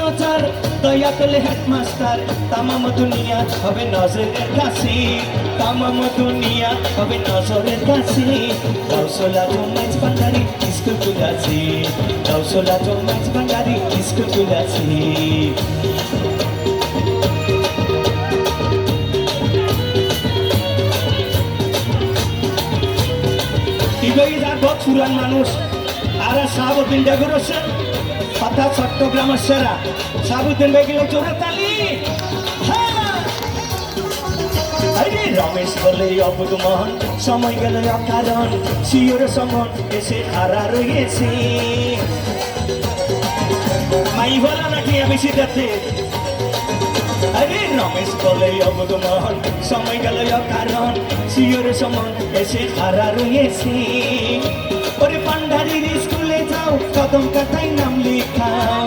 নজর, দয়া করলে হেডমাস্টার, তামাম দুনিয়া হবে নজরের কাছে তামাম দুনিয়া হবে নজরের কাছে দৌসলা জমাজ ভান্ডারি স্কুল খুলেছে। দৌসলা জমাজ ভান্ডারি স্কুল খুলেছে। ইবেই মানুষ আর সাহাবুদ্দিন ডেকোরেশন কথা চট্টগ্রামের সেরা। সাহাবুদ্দিন বেগিলে জোরে তালি। হ্যাঁ। রমেশ বলে অবুধ মোহন সময় গেল অকারণ, শিওর সমন এসে খারা রয়েছে। মাই বলা নাকি বেশি দেখতে আরে রমেশ বলে অবুধ মোহন সময় গেল কারণ শিওর সমন এসে খারা রয়েছে। কদম কাটাই নাম লেখাও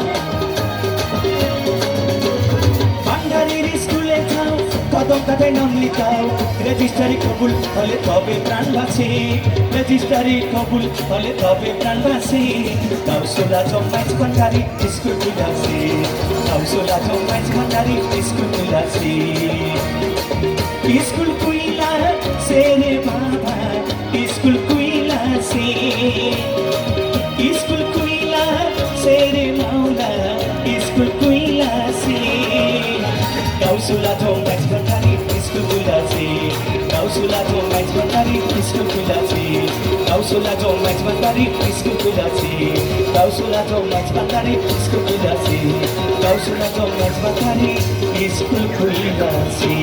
পান্ডারির স্কুলে যাও কদম কাটাই নাম লিখাও। রেজিস্টারি কবুল হলে তবে প্রাণ বাঁচে। রেজিস্টারি কবুল হলে তবে প্রাণ বাঁচে। কাউসোলা জম্মাইজ ভান্ডারি স্কুল খুলেছে কাউসোলা জম্মাইজ ভান্ডারি স্কুল খুলেছে কাউসুলা জম্মাইজ ভান্ডারি স্কুল খুলেছে কাউসুলা জম্মাইজ ভান্ডারি স্কুল খুলেছে কাউসুলা জম্মাইজ ভান্ডারি স্কুল খুলেছে কাউসুলা জম্মাইজ ভান্ডারি স্কুল খুলেছে কাউসুলা জম্মাইজ ভান্ডারি স্কুল খুলেছে